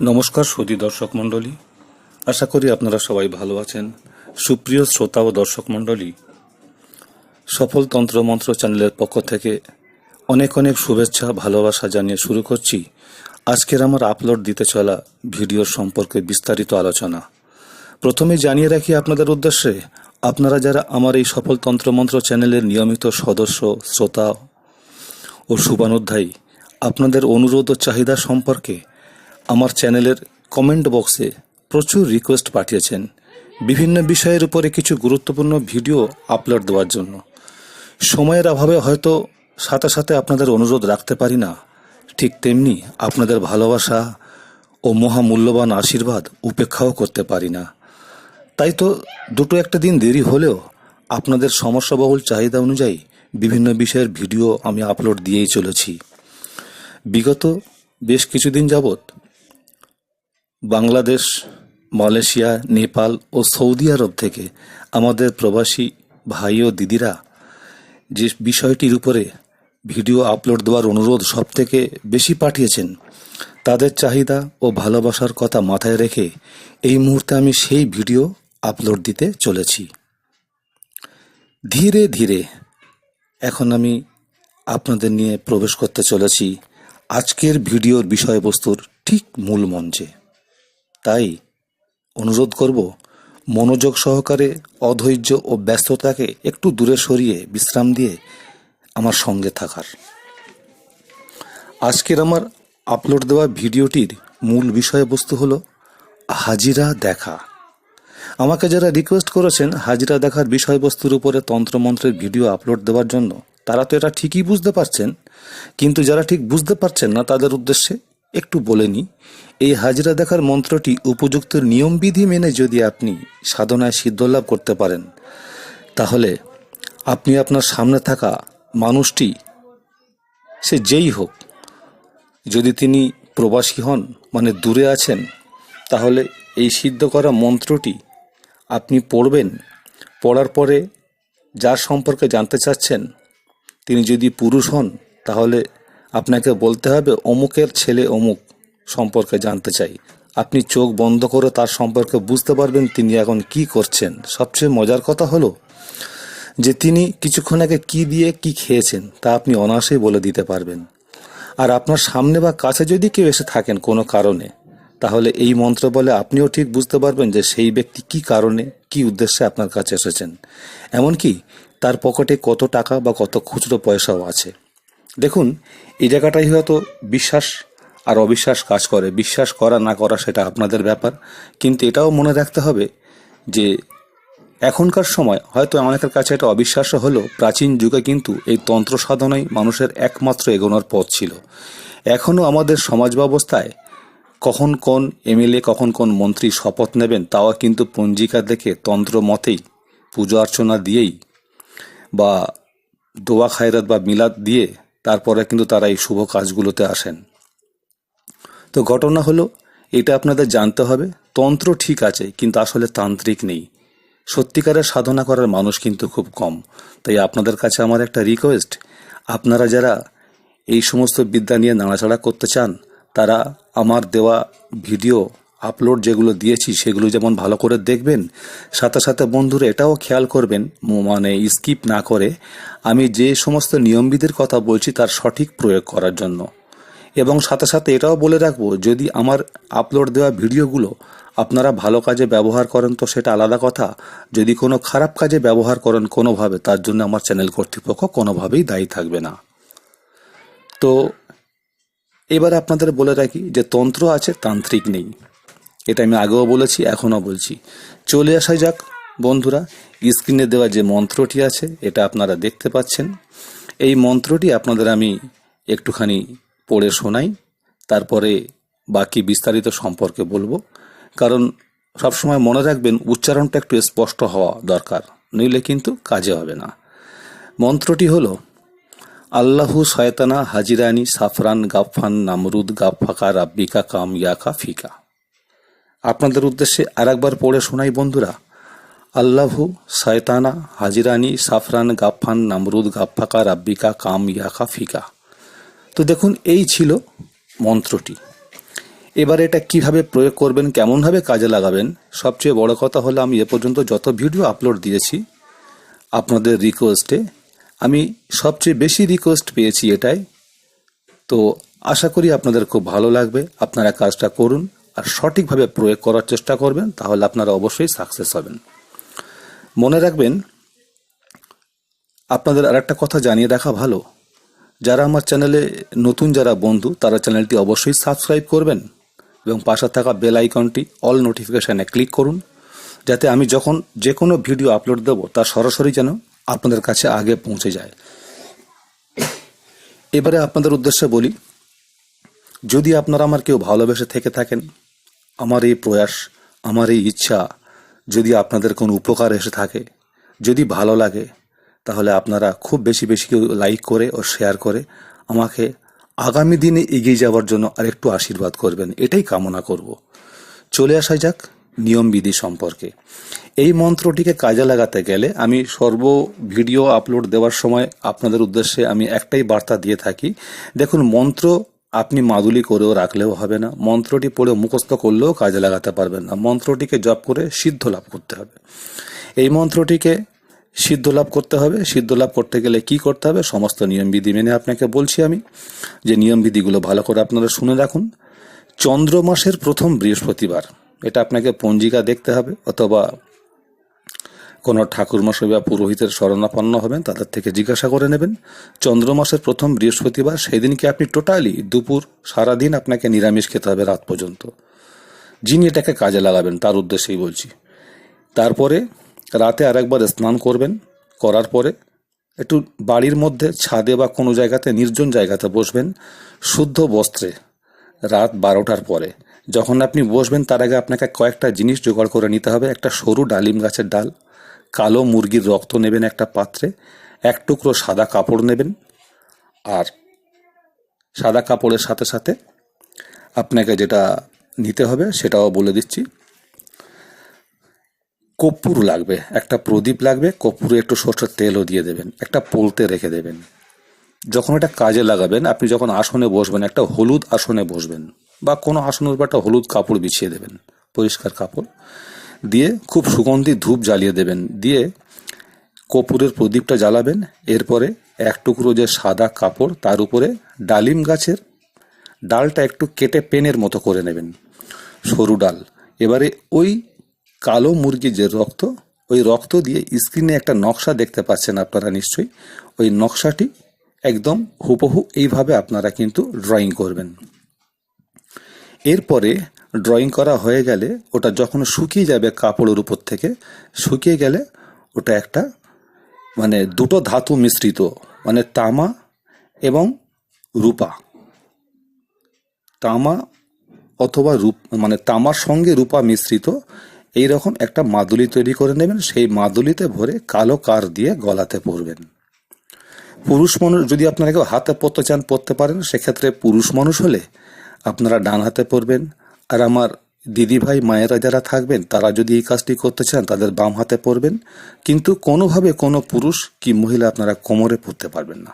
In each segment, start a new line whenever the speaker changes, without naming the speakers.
নমস্কার সুদী দর্শক মণ্ডলী। আশা করি আপনারা সবাই ভালো আছেন। সুপ্রিয় শ্রোতা ও দর্শক মণ্ডলী সফল তন্ত্রমন্ত্র চ্যানেলের পক্ষ থেকে অনেক অনেক শুভেচ্ছা, ভালোবাসা জানিয়ে শুরু করছি আজকের আমার আপলোড দিতে চলা ভিডিও সম্পর্কে বিস্তারিত আলোচনা। প্রথমে জানিয়ে রাখি আপনাদের উদ্দেশ্যে, আপনারা যারা আমার এই সফল তন্ত্রমন্ত্র চ্যানেলের নিয়মিত সদস্য, শ্রোতা ও শুভানুধ্যায়ী, আপনাদের অনুরোধ ও চাহিদা সম্পর্কে আমার চ্যানেলের কমেন্ট বক্সে প্রচুর রিকোয়েস্ট পাঠিয়েছেন। বিভিন্ন বিষয়ের উপরে কিছু গুরুত্বপূর্ণ ভিডিও আপলোড দেওয়ার জন্য। সময়ের অভাবে হয়তো সাথে সাথে আপনাদের অনুরোধ রাখতে পারি না। ঠিক তেমনি আপনাদের ভালোবাসা ও মহামূল্যবান আশীর্বাদ উপেক্ষাও করতে পারি না। তাই তো দুটো একটা দিন দেরি হলেও আপনাদের সমস্যাবহুল চাহিদা অনুযায়ী বিভিন্ন বিষয়ের ভিডিও আমি আপলোড দিয়েই চলেছি। বিগত বেশ কিছুদিন যাবৎ বাংলাদেশ, মালয়েশিয়া, নেপাল ও সৌদি আরব থেকে আমাদের প্রবাসী ভাই ও দিদিরা যে বিষয়টির উপরে ভিডিও আপলোড দেওয়ার অনুরোধ সব থেকে বেশি পাঠিয়েছেন, তাদের চাহিদা ও ভালোবাসার কথা মাথায় রেখে এই মুহূর্তে আমি সেই ভিডিও আপলোড দিতে চলেছি। ধীরে ধীরে এখন আমি আপনাদের নিয়ে প্রবেশ করতে চলেছি। আজকের ভিডিওর বিষয়বস্তুর ঠিক মূল মঞ্চে। তাই অনুরোধ করব, মনোযোগ সহকারে, অধৈর্য ও ব্যস্ততাকে একটু দূরে সরিয়ে বিশ্রাম দিয়ে আমার সঙ্গে থাকার। আজকের আমার আপলোড দেওয়া ভিডিওটির মূল বিষয়বস্তু হলো হাজিরা দেখা। আমাকে যারা রিকোয়েস্ট করেছেন হাজিরা দেখার বিষয়বস্তুর উপরে তন্ত্রমন্ত্রের ভিডিও আপলোড দেওয়ার জন্য, তারা তো এটা ঠিকই বুঝতে পারছেন। কিন্তু যারা ঠিক বুঝতে পারছেন না তাদের উদ্দেশ্যে একটু বলে নিই এই হাজিরা দেখার মন্ত্রটি উপযুক্ত নিয়মবিধি মেনে যদি আপনি সাধনায় সিদ্ধলাভ করতে পারেন, তাহলে আপনি আপনার সামনে থাকা মানুষটি সে যেই হোক, যদি তিনি প্রবাসী হন মানে দূরে আছেন, তাহলে এই সিদ্ধ করা মন্ত্রটি আপনি পড়বেন। পড়ার পরে যার সম্পর্কে জানতে চাচ্ছেন, তিনি যদি পুরুষ হন, তাহলে আপনাকে বলতে হবে, অমুকের ছেলে অমুক সম্পর্কে জানতে চাই। আপনি চোখ বন্ধ করে তার সম্পর্কে বুঝতে পারবেন তিনি এখন কি করছেন। সবচেয়ে মজার কথা হলো যে তিনি কিছুক্ষণ আগে কি দিয়ে কি খেয়েছেন তা আপনি অনায়াসেই বলে দিতে পারবেন। আর আপনার সামনে বা কাছে যদি কেউ এসে থাকেন কোনো কারণে, তাহলে এই মন্ত্র বলে আপনিও ঠিক বুঝতে পারবেন যে সেই ব্যক্তি কি কারণে, কি উদ্দেশ্যে আপনার কাছে এসেছেন। এমনকি তার পকেটে কত টাকা বা কত খুচরো পয়সাও আছে। দেখুন এই জায়গাটাই হয়তো বিশ্বাস আর অবিশ্বাস কাজ করে। বিশ্বাস করা না করা সেটা আপনাদের ব্যাপার। কিন্তু এটাও মনে রাখতে হবে যে এখনকার সময় হয়তো অনেকের কাছে এটা অবিশ্বাস্য হলেও প্রাচীন যুগে কিন্তু এই তন্ত্র সাধনাই মানুষের একমাত্র এগোনোর পথ ছিল। এখনও আমাদের সমাজ ব্যবস্থায় কখন কোন এমএলএ, কখন কোন মন্ত্রী শপথ নেবেন তাও কিন্তু পঞ্জিকা দেখে তন্ত্র মতেই পুজো অর্চনা দিয়েই বা দোয়া খায়রাত বা মিলাদ দিয়ে তারপরে কিন্তু তারা এই শুভ কাজগুলোতে আসেন। তো ঘটনা হলো, এটা আপনাদের জানতে হবে, তন্ত্র ঠিক আছে, কিন্তু আসলে তান্ত্রিক নেই। সত্যিকারের সাধনা করার মানুষ কিন্তু খুব কম। তাই আপনাদের কাছে আমার একটা রিকোয়েস্ট আপনারা যারা এই সমস্ত বিদ্যা নিয়ে নাড়াচাড়া করতে চান, তারা আমার দেওয়া ভিডিও আপলোড যেগুলো দিয়েছি সেগুলো যেমন ভালো করে দেখবেন, সাথে সাথে বন্ধুরা এটাও খেয়াল করবেন মানে স্কিপ না করে আমি যে সমস্ত নিয়মবিধির কথা বলছি তার সঠিক প্রয়োগ করার জন্য। এবং সাথে সাথে এটাও বলে রাখব, যদি আমার আপলোড দেওয়া ভিডিওগুলো আপনারা ভালো কাজে ব্যবহার করেন তো সেটা আলাদা কথা, যদি কোনো খারাপ কাজে ব্যবহার করেন কোনোভাবে, তার জন্য আমার চ্যানেল কর্তৃপক্ষ কোনোভাবেই দায়ী থাকবে না। তো এবার আপনাদের বলে রাখি যে তন্ত্র আছে, তান্ত্রিক নেই। এটা আমি আগেও বলেছি, এখনও বলছি। চলে আসা যাক, বন্ধুরা, স্ক্রিনে দেওয়া যে মন্ত্রটি আছে, এটা আপনারা দেখতে পাচ্ছেন। এই মন্ত্রটি আপনাদের আমি একটুখানি পড়ে শোনাই, তারপরে বাকি বিস্তারিত সম্পর্কে বলব। কারণ সবসময় মনে রাখবেন, উচ্চারণটা একটু স্পষ্ট হওয়া দরকার, নইলে কিন্তু কাজে হবে না। মন্ত্রটি হলো, আল্লাহু শয়তানা হাজিরানি সাফরান গাফফান নামরুদ গাফফাকা রাব্বিকা কাম ইয়াকা ফিকা। আপনাদের উদ্দেশ্যে আরেকবার পড়ে শোনাই বন্ধুরা। আল্লাহু শয়তানা হাজিরানি সাফরান গাফফান নামরুদ গাফফাকা রাব্বিকা কাম ইয়াকা ফিকা। তো দেখুন, এই ছিল মন্ত্রটি। এবার এটা কীভাবে প্রয়োগ করবেন, কেমনভাবে কাজে লাগাবেন, সবচেয়ে বড় কথা হলো আমি এ পর্যন্ত যত ভিডিও আপলোড দিয়েছি, আপনাদের রিকোয়েস্টে আমি সবচেয়ে বেশি রিকোয়েস্ট পেয়েছি এটাই। তো আশা করি আপনাদের খুব ভালো লাগবে। আপনারা কাজটা করুন। আর সঠিকভাবে প্রয়োগ করার চেষ্টা করবেন, তাহলে আপনারা অবশ্যই সাকসেস হবেন। মনে রাখবেন, আপনাদের আর একটা কথা জানিয়ে রাখা ভালো। যারা আমার চ্যানেলে নতুন, যারা বন্ধু, তারা চ্যানেলটি অবশ্যই সাবস্ক্রাইব করবেন এবং পাশে থাকা বেল আইকনটি অল নোটিফিকেশানে ক্লিক করুন, যাতে আমি যখন যে কোনো ভিডিও আপলোড দেবো, তা সরাসরি যেন আপনাদের কাছে আগে পৌঁছে যায়। এবারে আপনাদের উদ্দেশ্যে বলি, যদি আপনারা আমার কেউ ভালোবেসে থেকে থাকেন আমার এই প্রয়াস আমার এই ইচ্ছা, যদি আপনাদের কোনো উপকার এসে থাকে, যদি ভালো লাগে, তাহলে আপনারা খুব বেশি বেশি লাইক করে ও শেয়ার করে আমাকে আগামী দিনে এগিয়ে যাওয়ার জন্য আরেকটু আশীর্বাদ করবেন। এটাই কামনা করব। চলে আসা যাক নিয়মবিধি সম্পর্কে। এই মন্ত্রটিকে কাজে লাগাতে গেলে আমি সর্ব ভিডিও আপলোড দেওয়ার সময় আপনাদের উদ্দেশ্যে আমি একটাই বার্তা দিয়ে থাকি। দেখুন, মন্ত্র আপনি মাদুলি করেও রাখলেও হবে না, মন্ত্রটি পড়ে মুখস্থ করলেও কাজে লাগাতে পারবেন না। মন্ত্রটিকে জপ করে সিদ্ধ লাভ করতে হবে। এই মন্ত্রটিকে সিদ্ধ লাভ করতে হবে। সিদ্ধ লাভ করতে গেলে কি করতে হবে? সমস্ত নিয়মবিধি মেনে আপনাকে বলছি আমি যে নিয়মবিধিগুলো ভালো করে আপনারা শুনে রাখুন। চন্দ্র মাসের প্রথম বৃহস্পতিবার, এটা আপনাকে পঞ্জিকা দেখতে হবে অথবা কোনো ঠাকুরমশাই বা পুরোহিতের শরণাপন্ন হবেন, তাদের থেকে জিজ্ঞাসা করে নেবেন। চন্দ্র মাসের প্রথম বৃহস্পতিবার সেই দিনকে আপনি টোটালি দুপুর, সারাদিন আপনাকে নিরামিষ খেতে হবে রাত পর্যন্ত? যিনি এটাকে কাজে লাগাবেন, তার উদ্দেশ্যেই বলছি। তারপরে রাতে আরেকবার স্নান করবেন, করার পরে একটু বাড়ির মধ্যে ছাদে বা কোনো জায়গাতে, নির্জন জায়গাতে বসবেন, শুদ্ধ বস্ত্রে, রাত বারোটার পরে। যখন আপনি বসবেন, তার আগে আপনাকে কয়েকটা জিনিস জোগাড় করে নিতে হবে, একটা সরু ডালিম গাছের ডাল। কালো মুরগির রক্ত নেবেন একটা পাত্রে, এক টুকরো সাদা কাপড় নেবেন, আর সাদা কাপড়ের সাথে সাথে আপনাকে যেটা নিতে হবে সেটাও বলে দিচ্ছি। কর্পূর লাগবে, একটা প্রদীপ লাগবে, কর্পূরে একটু সরষের তেলও দিয়ে দেবেন, একটা পোলতে রেখে দেবেন। যখন এটা কাজে লাগাবেন, আপনি যখন আসনে বসবেন, একটা হলুদ আসনে বসবেন, বা কোনো আসনের উপর একটা হলুদ কাপড় বিছিয়ে দেবেন, পরিষ্কার কাপড়। দিয়ে খুব সুগন্ধি ধূপ জ্বালিয়ে দেবেন। দিয়ে কর্পূরের প্রদীপটা জ্বালাবেন। এরপরে এক টুকরো যে সাদা কাপড়, তার উপরে ডালিম গাছের ডালটা একটু কেটে পেনের মতো করে নেবেন, সরু ডাল। এবারে ওই কালো মুরগির যে রক্ত, ওই রক্ত দিয়ে স্ক্রিনে একটা নকশা দেখতে পাচ্ছেন আপনারা নিশ্চয়ই। ওই নকশাটি একদম হুবহু এইভাবে আপনারা কিন্তু ড্রয়িং করবেন। এরপরে ড্রয়িং করা হয়ে গেলে ওটা যখন শুকিয়ে যাবে কাপড়ের উপর থেকে, শুকিয়ে গেলে ওটা একটা মানে দুটো ধাতু মিশ্রিত মানে তামা এবং রূপা। তামা অথবা রূপ মানে তামার সঙ্গে রূপা মিশ্রিত এই রকম একটা মাদুলি তৈরি করে নেবেন, সেই মাদুলিতে ভরে কালো কার দিয়ে গলাতে পরবেন। পুরুষ মানুষ যদি আপনারা কেউ হাতে পরতে চান, পরতে পারেন, সেক্ষেত্রে পুরুষ মানুষ হলে আপনারা ডান হাতে পরবেন আর আমার দিদি ভাই, মায়েরা যারা থাকবেন, তারা যদি এই কাজটি করতে চান, তাদের বাম হাতে পরবেন কিন্তু কোনোভাবে কোনো পুরুষ কি মহিলা আপনারা কোমরে পরতে পারবেন না।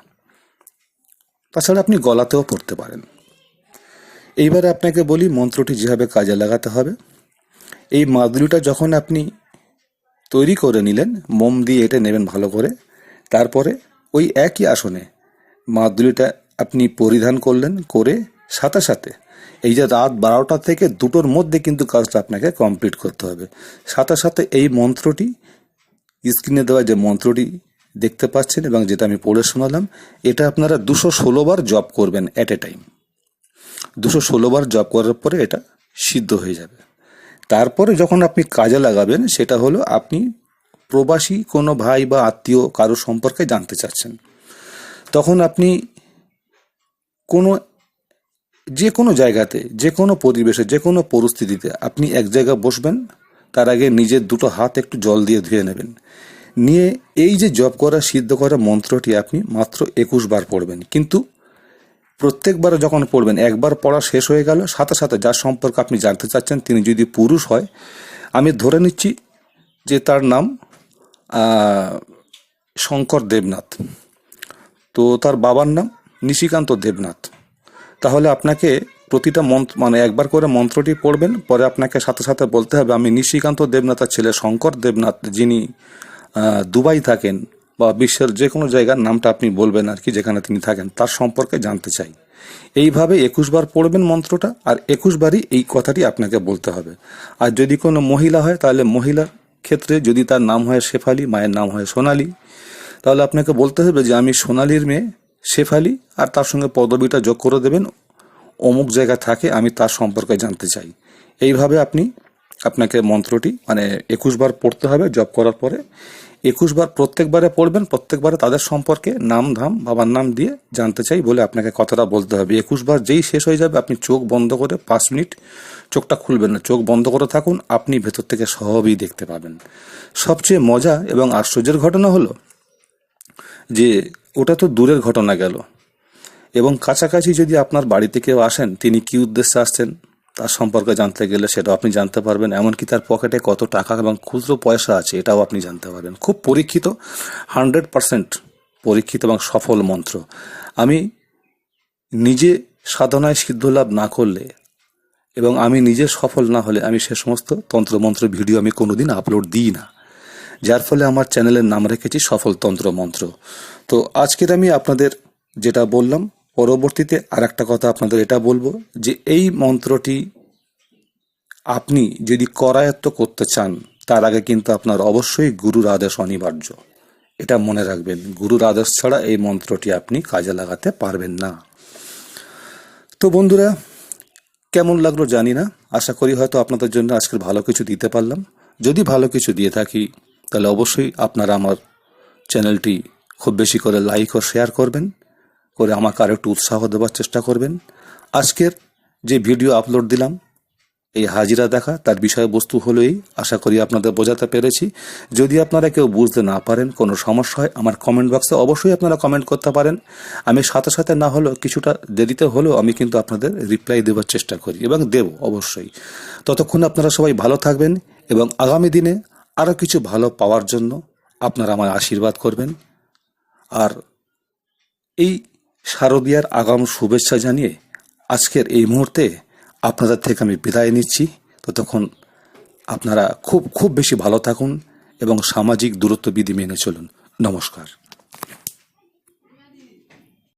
তাছাড়া আপনি গলাতেও পড়তে পারেন। এইবারে আপনাকে বলি, মন্ত্রটি যেভাবে কাজে লাগাতে হবে। এই মাদুলিটা যখন আপনি তৈরি করে নিলেন, মোম দিয়ে এটে নেবেন ভালো করে, তারপরে ওই একই আসনে মাদুলিটা আপনি পরিধান করলেন করে সাথে সাথে। এই যে রাত বারোটা থেকে দুটোর মধ্যে কিন্তু কাজটা আপনাকে কমপ্লিট করতে হবে। সাথে সাথে এই মন্ত্রটি স্ক্রিনে দেওয়া যে মন্ত্রটি দেখতে পাচ্ছেন এবং যেটা আমি পড়ে শোনালাম, এটা আপনারা দুশো ষোলো বার জব করবেন অ্যাট এ টাইম দুশো ষোলো বার জব করার পরে এটা সিদ্ধ হয়ে যাবে। তারপরে যখন আপনি কাজে লাগাবেন, সেটা হলো আপনি প্রবাসী কোনো ভাই বা আত্মীয় কারও সম্পর্কে জানতে চাচ্ছেন। তখন আপনি কোনো যে কোনো জায়গাতে যে কোনো পরিবেশে যে কোনো পরিস্থিতিতে আপনি এক জায়গায় বসবেন, তার আগে নিজের দুটো হাত একটু জল দিয়ে ধুয়ে নেবেন। নিয়ে এই যে জপ করা, সিদ্ধ করা মন্ত্রটি আপনি মাত্র একুশ বার পড়বেন। কিন্তু প্রত্যেকবার যখন পড়বেন, একবার পড়া শেষ হয়ে গেল, সাথে সাথে যার সম্পর্কে আপনি জানতে চাচ্ছেন, তিনি যদি পুরুষ হয়, আমি ধরে নিচ্ছি যে তার নাম শঙ্কর দেবনাথ। তো তার বাবার নাম নিশিকান্ত দেবনাথ। তাহলে আপনাকে প্রতিটা মন্ত্র মানে একবার করে মন্ত্রটি পড়বেন, পরে আপনাকে সাথে সাথে বলতে হবে, আমি নিশিকান্ত দেবনাথের ছেলে শঙ্কর দেবনাথ, যিনি দুবাই থাকেন, বা বিশ্বের যে কোনো জায়গার নামটা আপনি বলবেন আর কি, যেখানে তিনি থাকেন, তার সম্পর্কে জানতে চাই। এইভাবে একুশ বার পড়বেন মন্ত্রটা, আর একুশ বারই এই কথাটি আপনাকে বলতে হবে। আর যদি কোনো মহিলা হয়, তাহলে মহিলার ক্ষেত্রে যদি তার নাম হয় শেফালি, মায়ের নাম হয় সোনালি, তাহলে আপনাকে বলতে হবে যে, আমি সোনালির মেয়ে শেফালি আর তার সঙ্গে পদবিটা যোগ করে দেবেন। অমুক জায়গা থাকে, আমি তার সম্পর্কে জানতে চাই। এইভাবে আপনি আপনাকে মন্ত্রটি মানে একুশ বার পড়তে হবে জপ করার পরে। একুশ বার প্রত্যেকবারে পড়বেন, প্রত্যেকবারে তাদের সম্পর্কে নাম ধাম, বাবার নাম দিয়ে জানতে চাই বলে আপনাকে কথাটা বলতে হবে। একুশ বার যেই শেষ হয়ে যাবে, আপনি চোখ বন্ধ করে পাঁচ মিনিট চোখটা খুলবেন না। চোখ বন্ধ করে থাকুন, আপনি ভেতর থেকে সহজেই দেখতে পাবেন। সবচেয়ে মজা এবং আশ্চর্যের ঘটনা হলো যে ওটা তো দূরের ঘটনা গেল। এবং কাছাকাছি যদি আপনার বাড়িতে কেউ আসেন, তিনি কি উদ্দেশ্যে আসছেন, তার সম্পর্কে জানতে গেলে সেটাও আপনি জানতে পারবেন, এমনকি তার পকেটে কত টাকা এবং খুচরো পয়সা আছে, এটাও আপনি জানতে পারবেন। খুব পরীক্ষিত, হান্ড্রেড পারসেন্ট পরীক্ষিত এবং সফল মন্ত্র। আমি নিজে সাধনায় সিদ্ধলাভ না করলে এবং আমি নিজে সফল না হলে আমি সে সমস্ত তন্ত্রমন্ত্র ভিডিও আমি কোনোদিন আপলোড দিই না। যার ফলে আমার চ্যানেলের নাম রেখেছি সফল তন্ত্র মন্ত্র। তো আজকের আমি আপনাদের যেটা বললাম, পরবর্তীতে আর একটা কথা আপনাদের এটা বলব যে এই মন্ত্রটি আপনি যদি করায়ত্ত করতে চান, তার আগে কিন্তু আপনার অবশ্যই গুরুর আদেশ অনিবার্য। এটা মনে রাখবেন, গুরুর আদেশ ছাড়া এই মন্ত্রটি আপনি কাজে লাগাতে পারবেন না। তো বন্ধুরা, কেমন লাগল জানি না। আশা করি হয়তো আপনাদের জন্য আজকের ভালো কিছু দিতে পারলাম। যদি ভালো কিছু দিয়ে থাকি তাহলে অবশ্যই আপনারা আমার চ্যানেলটি খুব বেশি করে লাইক ও শেয়ার করবেন, করে আমাকে আরও একটু উৎসাহ দেওয়ার চেষ্টা করবেন। আজকের যে ভিডিও আপলোড দিলাম, এই হাজিরা দেখা, তার বিষয়বস্তু হলো এই, আশা করি আপনাদের বোঝাতে পেরেছি। যদি আপনারা কেউ বুঝতে না পারেন, কোনো সমস্যা হয়, আমার কমেন্ট বক্সে অবশ্যই আপনারা কমেন্ট করতে পারেন। আমি সাথে সাথে না হলেও কিছুটা দেরিতে হলেও আমি কিন্তু আপনাদের রিপ্লাই দেওয়ার চেষ্টা করি, এবং দেব অবশ্যই। ততক্ষণ আপনারা সবাই ভালো থাকবেন, এবং আগামী দিনে আরও কিছু ভালো পাওয়ার জন্য আপনারা আমার আশীর্বাদ করবেন। আর এই শারদীয়ার আগাম শুভেচ্ছা জানিয়ে আজকের এই মুহূর্তে আপনাদের থেকে আমি বিদায় নিচ্ছি। তো তখন আপনারা খুব খুব বেশি ভালো থাকুন এবং সামাজিক দূরত্ব বিধি মেনে চলুন। নমস্কার।